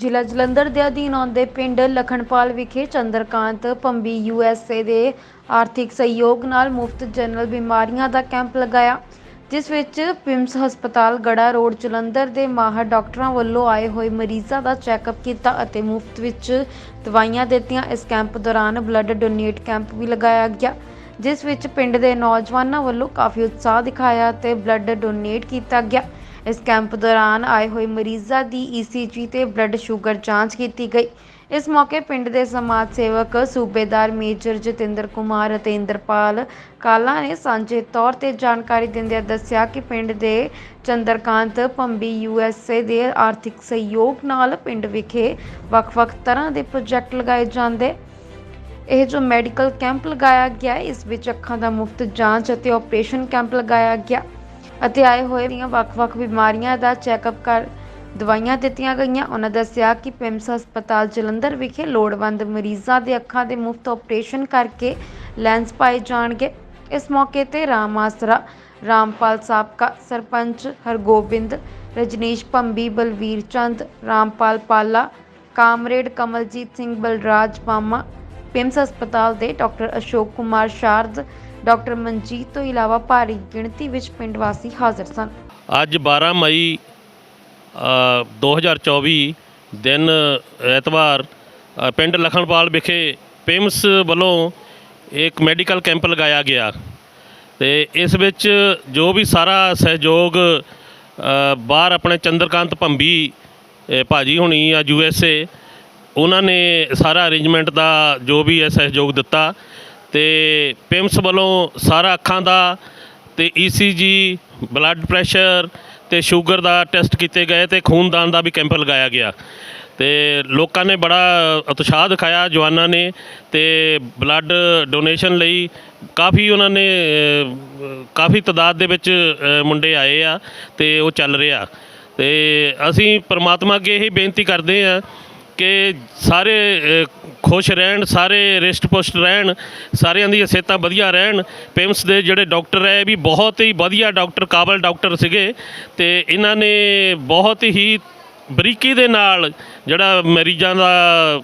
ਜ਼ਿਲ੍ਹਾ ਜਲੰਧਰ ਦੇ ਅਧੀਨ ਆਉਂਦੇ ਪਿੰਡ ਲਖਣਪਾਲ ਵਿਖੇ ਚੰਦਰਕਾਂਤ ਪੰਬੀ ਯੂਐਸਏ ਦੇ ਆਰਥਿਕ ਸਹਿਯੋਗ ਨਾਲ ਮੁਫਤ ਜਨਰਲ ਬਿਮਾਰੀਆਂ ਦਾ ਕੈਂਪ ਲਗਾਇਆ, ਜਿਸ ਵਿੱਚ ਪਿਮਸ ਹਸਪਤਾਲ, ਗੜਾ ਰੋਡ, ਜਲੰਧਰ ਦੇ ਮਾਹਰ ਡਾਕਟਰਾਂ ਵੱਲੋਂ ਆਏ ਹੋਏ ਮਰੀਜ਼ਾਂ ਦਾ ਚੈੱਕਅਪ ਕੀਤਾ ਅਤੇ ਮੁਫਤ ਵਿੱਚ ਦਵਾਈਆਂ ਦਿੱਤੀਆਂ। ਇਸ ਕੈਂਪ ਦੌਰਾਨ ਬਲੱਡ ਡੋਨੇਟ ਕੈਂਪ ਵੀ ਲਗਾਇਆ ਗਿਆ, ਜਿਸ ਵਿੱਚ ਪਿੰਡ ਦੇ ਨੌਜਵਾਨਾਂ ਵੱਲੋਂ ਕਾਫੀ ਉਤਸ਼ਾਹ ਦਿਖਾਇਆ ਅਤੇ ਬਲੱਡ ਡੋਨੇਟ ਕੀਤਾ ਗਿਆ। ਇਸ ਕੈਂਪ ਦੌਰਾਨ ਆਏ ਹੋਏ ਮਰੀਜ਼ਾਂ ਦੀ ਈਸੀਜੀ ਤੇ ਬਲੱਡ ਸ਼ੂਗਰ ਜਾਂਚ ਕੀਤੀ ਗਈ। ਇਸ ਮੌਕੇ ਪਿੰਡ ਦੇ ਸਮਾਜ ਸੇਵਕ ਸੂਬੇਦਾਰ ਮੇਜਰ ਜਤਿੰਦਰ ਕੁਮਾਰ ਅਤੇ ਇੰਦਰਪਾਲ ਕਾਲਾ ਨੇ ਸਾਂਝੇ ਤੌਰ ਤੇ ਜਾਣਕਾਰੀ ਦਿੰਦਿਆਂ ਦੱਸਿਆ ਕਿ ਪਿੰਡ ਦੇ ਚੰਦਰਕਾਂਤ ਪੰਬੀ ਯੂਐਸਏ ਦੇ ਆਰਥਿਕ ਸਹਿਯੋਗ ਨਾਲ ਪਿੰਡ ਵਿਖੇ ਵੱਖ-ਵੱਖ ਤਰ੍ਹਾਂ ਦੇ ਪ੍ਰੋਜੈਕਟ ਲਗਾਏ ਜਾਂਦੇ। ਇਹ ਜੋ ਮੈਡੀਕਲ ਕੈਂਪ ਲਗਾਇਆ ਗਿਆ, ਇਸ ਵਿੱਚ ਅੱਖਾਂ ਦਾ ਮੁਫਤ ਜਾਂਚ ਅਤੇ ਆਪਰੇਸ਼ਨ ਕੈਂਪ ਲਗਾਇਆ ਗਿਆ। ਅਤੇ ਆਏ ਹੋਏ ਦੀਆਂ ਵੱਖ-ਵੱਖ ਬਿਮਾਰੀਆਂ ਦਾ ਚੈੱਕਅਪ ਕਰ ਦਵਾਈਆਂ ਦਿੱਤੀਆਂ ਗਈਆਂ। ਉਹਨਾਂ ਦੱਸਿਆ ਕਿ ਪਿਮਸ ਹਸਪਤਾਲ ਜਲੰਧਰ ਵਿਖੇ ਲੋੜਵੰਦ ਮਰੀਜ਼ਾਂ ਦੇ ਅੱਖਾਂ ਦੇ ਮੁਫਤ ਆਪਰੇਸ਼ਨ ਕਰਕੇ ਲੈਂਸ ਪਾਏ ਜਾਣਗੇ। ਇਸ ਮੌਕੇ ਤੇ ਰਾਮ ਆਸਰਾ, ਰਾਮਪਾਲ ਸਾਬਕਾ ਸਰਪੰਚ ਹਰਗੋਬਿੰਦ, ਰਜਨੀਸ਼ ਪੰਬੀ ਬਲਵੀਰ ਚੰਦ, ਰਾਮਪਾਲ ਪਾਲਾ, ਕਾਮਰੇਡ ਕਮਲਜੀਤ ਸਿੰਘ, ਬਲਰਾਜ ਪਾਮਾ ਪਿਮਸ ਹਸਪਤਾਲ ਦੇ ਡਾਕਟਰ ਅਸ਼ੋਕ ਕੁਮਾਰ ਸ਼ਾਰਦ ਡਾਕਟਰ ਮਨਜੀਤ ਤੋਂ ਇਲਾਵਾ ਭਾਰੀ ਗਿਣਤੀ ਵਿੱਚ ਪਿੰਡ ਵਾਸੀ ਹਾਜ਼ਰ ਸਨ। ਅੱਜ 12 ਮਈ ਅ, 2024 ਦਿਨ ਐਤਵਾਰ ਅ, ਪਿੰਡ ਲਖਣਪਾਲ ਵਿਖੇ ਪਿਮਸ ਵੱਲੋਂ ਇੱਕ ਮੈਡੀਕਲ ਕੈਂਪ ਲਗਾਇਆ ਗਿਆ ਤੇ ਇਸ ਵਿੱਚ ਜੋ ਵੀ ਸਾਰਾ ਸਹਿਯੋਗ ਅ, ਬਾਹਰ ਆਪਣੇ ਚੰਦਰਕਾਂਤ ਭੰਬੀ ਅ, ਭਾਜੀ ਹੁਣੀ ਆ ਯੂ ਐਸ ਏ ਉਹਨਾਂ ਨੇ ਸਾਰਾ ਅਰੇਂਜਮੈਂਟ ਦਾ ਜੋ ਵੀ ਹੈ ਸਹਿਯੋਗ ਦਿੱਤਾ ਤੇ ਪਿਮਸ ਵੱਲੋਂ ਸਾਰਾ ਅੱਖਾਂ ਦਾ ਤੇ ਈਸੀਜੀ ਬਲੱਡ ਪ੍ਰੈਸ਼ਰ ਤੇ ਸ਼ੂਗਰ ਦਾ ਟੈਸਟ ਕੀਤੇ ਗਏ ਤੇ ਖੂਨਦਾਨ ਦਾ ਵੀ ਕੈਂਪ ਲਗਾਇਆ ਗਿਆ। ਤੇ ਲੋਕਾਂ ਨੇ ਬੜਾ ਉਤਸ਼ਾਹ ਦਿਖਾਇਆ ਜਵਾਨਾਂ ਨੇ ਤੇ ਬਲੱਡ ਡੋਨੇਸ਼ਨ ਲਈ ਕਾਫੀ ਉਹਨਾਂ ਨੇ ਕਾਫੀ ਤਾਦਾਦ ਦੇ ਵਿੱਚ ਮੁੰਡੇ ਆਏ ਆ ਤੇ ਉਹ ਚੱਲ ਰਿਹਾ। ਤੇ ਅਸੀਂ ਪ੍ਰਮਾਤਮਾ ਅੱਗੇ ਇਹ ਬੇਨਤੀ ਕਰਦੇ ਆ ਕਿ ਸਾਰੇ ਖੁਸ਼ ਰਹਿਣ, ਸਾਰੇ ਰਿਸ਼ਟ ਪੁਸ਼ਟ ਰਹਿਣ, ਸਾਰਿਆਂ ਦੀਆਂ ਸਿਹਤਾਂ ਵਧੀਆ ਰਹਿਣ। ਪੇਮਸ ਦੇ ਜਿਹੜੇ ਡਾਕਟਰ ਹੈ, ਇਹ ਵੀ ਬਹੁਤ ਹੀ ਵਧੀਆ ਡਾਕਟਰ, ਕਾਬਲ ਡਾਕਟਰ ਸੀਗੇ। ਤੇ ਇਹਨਾਂ ਨੇ ਬਹੁਤ ਹੀ ਬਰੀਕੀ ਦੇ ਨਾਲ ਜਿਹੜਾ ਮਰੀਜ਼ਾਂ ਦਾ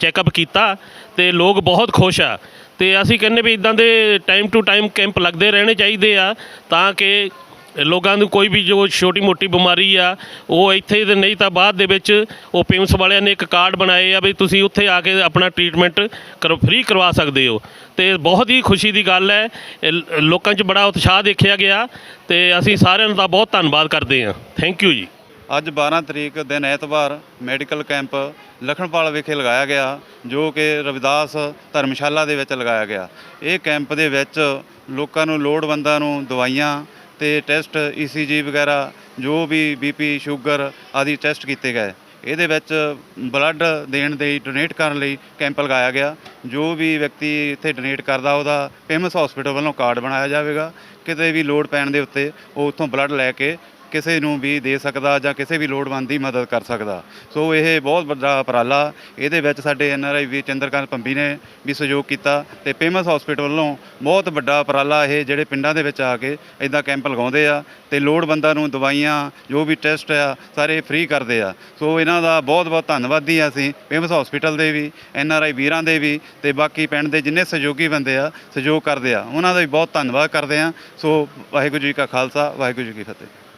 ਚੈੱਕਅਪ ਕੀਤਾ ਤੇ ਲੋਕ ਬਹੁਤ ਖੁਸ਼ ਆ। ਤੇ ਅਸੀਂ ਕਹਿੰਦੇ ਵੀ ਇਦਾਂ ਦੇ ਟਾਈਮ ਟੂ ਟਾਈਮ ਕੈਂਪ ਲੱਗਦੇ ਰਹਿਣੇ ਚਾਹੀਦੇ ਆ, ਤਾਂ ਕਿ ਲੋਕਾਂ ਨੂੰ ਕੋਈ ਵੀ ਜੋ ਛੋਟੀ ਮੋਟੀ ਬਿਮਾਰੀ ਆ, ਉਹ ਇੱਥੇ ਤੇ ਨਹੀਂ ਤਾਂ ਬਾਅਦ ਦੇ ਵਿੱਚ ਉਹ ਪਿਮਸ ਵਾਲਿਆਂ ਨੇ ਇੱਕ ਕਾਰਡ ਬਣਾਏ ਆ ਵੀ ਤੁਸੀਂ ਉੱਥੇ ਆ ਕੇ ਆਪਣਾ ਟ੍ਰੀਟਮੈਂਟ ਕਰ, ਫ੍ਰੀ ਕਰਵਾ ਸਕਦੇ ਹੋ। ਤੇ ਬਹੁਤ ਹੀ ਖੁਸ਼ੀ ਦੀ ਗੱਲ ਹੈ, ਇਹ ਲੋਕਾਂ 'ਚ ਬੜਾ ਉਤਸ਼ਾਹ ਦੇਖਿਆ ਗਿਆ ਤੇ ਅਸੀਂ ਸਾਰਿਆਂ ਦਾ ਬਹੁਤ ਧੰਨਵਾਦ ਕਰਦੇ ਹਾਂ। ਥੈਂਕ ਯੂ ਜੀ। ਅੱਜ 12 ਤਰੀਕ ਦਿਨ ਐਤਵਾਰ ਮੈਡੀਕਲ ਕੈਂਪ ਲਖਣਪਾਲ ਵਿਖੇ ਲਗਾਇਆ ਗਿਆ, ਜੋ ਕਿ ਰਵਿਦਾਸ ਧਰਮਸ਼ਾਲਾ ਦੇ ਵਿੱਚ ਲਗਾਇਆ ਗਿਆ। ਇਹ ਕੈਂਪ ਦੇ ਵਿੱਚ ਲੋਕਾਂ ਨੂੰ ਲੋੜਵੰਦਾਂ ਨੂੰ ਦਵਾਈਆਂ ਤੇ ਟੈਸਟ ਈਸੀਜੀ ਵਗੈਰਾ, ਜੋ ਵੀ ਬੀਪੀ ਸ਼ੂਗਰ ਆਦਿ ਟੈਸਟ ਕੀਤੇ ਗਏ। ਇਹਦੇ ਵਿੱਚ ਬਲੱਡ ਦੇਣ ਦੇ ਡੋਨੇਟ ਕਰਨ ਲਈ ਕੈਂਪ ਲਗਾਇਆ ਗਿਆ। ਜੋ ਵੀ ਵਿਅਕਤੀ ਇੱਥੇ ਡੋਨੇਟ ਕਰਦਾ, ਉਹਦਾ ਫੇਮਸ ਹਸਪੀਟਲ ਵੱਲੋਂ ਕਾਰਡ ਬਣਾਇਆ ਜਾਵੇਗਾ। ਕਿਤੇ ਵੀ ਲੋੜ ਪੈਣ ਦੇ ਉੱਤੇ ਉਹ ਉੱਥੋਂ ਬਲੱਡ ਲੈ ਕੇ ਕਿਸੇ ਨੂੰ ਵੀ ਦੇ ਸਕਦਾ ਜਾਂ ਕਿਸੇ ਵੀ ਲੋੜਵੰਦ ਦੀ ਮਦਦ ਕਰ ਸਕਦਾ। ਸੋ ਇਹ ਬਹੁਤ ਵੱਡਾ ਉਪਰਾਲਾ। ਇਹਦੇ ਵਿੱਚ ਸਾਡੇ ਐੱਨ ਆਰ ਆਈ ਵੀ ਚੰਦਰਕਾਂਤ ਪੰਬੀ ਨੇ ਵੀ ਸਹਿਯੋਗ ਕੀਤਾ ਤੇ ਫੇਮਸ ਹਸਪੀਟਲ ਵੱਲੋਂ ਬਹੁਤ ਵੱਡਾ ਉਪਰਾਲਾ ਇਹ ਜਿਹੜੇ ਪਿੰਡਾਂ ਦੇ ਵਿੱਚ ਆ ਕੇ ਇਦਾਂ ਕੈਂਪ ਲਗਾਉਂਦੇ ਆ ਤੇ ਲੋੜਵੰਦਾਂ ਨੂੰ ਦਵਾਈਆਂ, ਜੋ ਵੀ ਟੈਸਟ ਆ, ਸਾਰੇ ਫ੍ਰੀ ਕਰਦੇ ਆ। ਸੋ ਇਹਨਾਂ ਦਾ ਬਹੁਤ ਬਹੁਤ ਧੰਨਵਾਦੀ ਆ ਅਸੀਂ ਫੇਮਸ ਹਸਪੀਟਲ ਦੇ ਵੀ, ਐੱਨ ਆਰ ਆਈ ਵੀਰਾਂ ਦੇ ਵੀ ਤੇ ਬਾਕੀ ਪਿੰਡ ਦੇ ਜਿੰਨੇ ਸਹਿਯੋਗੀ ਬੰਦੇ ਆ, ਸਹਿਯੋਗ ਕਰਦੇ ਆ। ਉਹਨਾਂ ਦਾ ਵੀ ਬਹੁਤ ਧੰਨਵਾਦ ਕਰਦੇ ਆ। ਸੋ ਵਾਹਿਗੁਰੂ ਜੀ ਕਾ ਖਾਲਸਾ, ਵਾਹਿਗੁਰੂ ਜੀ ਕੀ ਫਤਿਹ।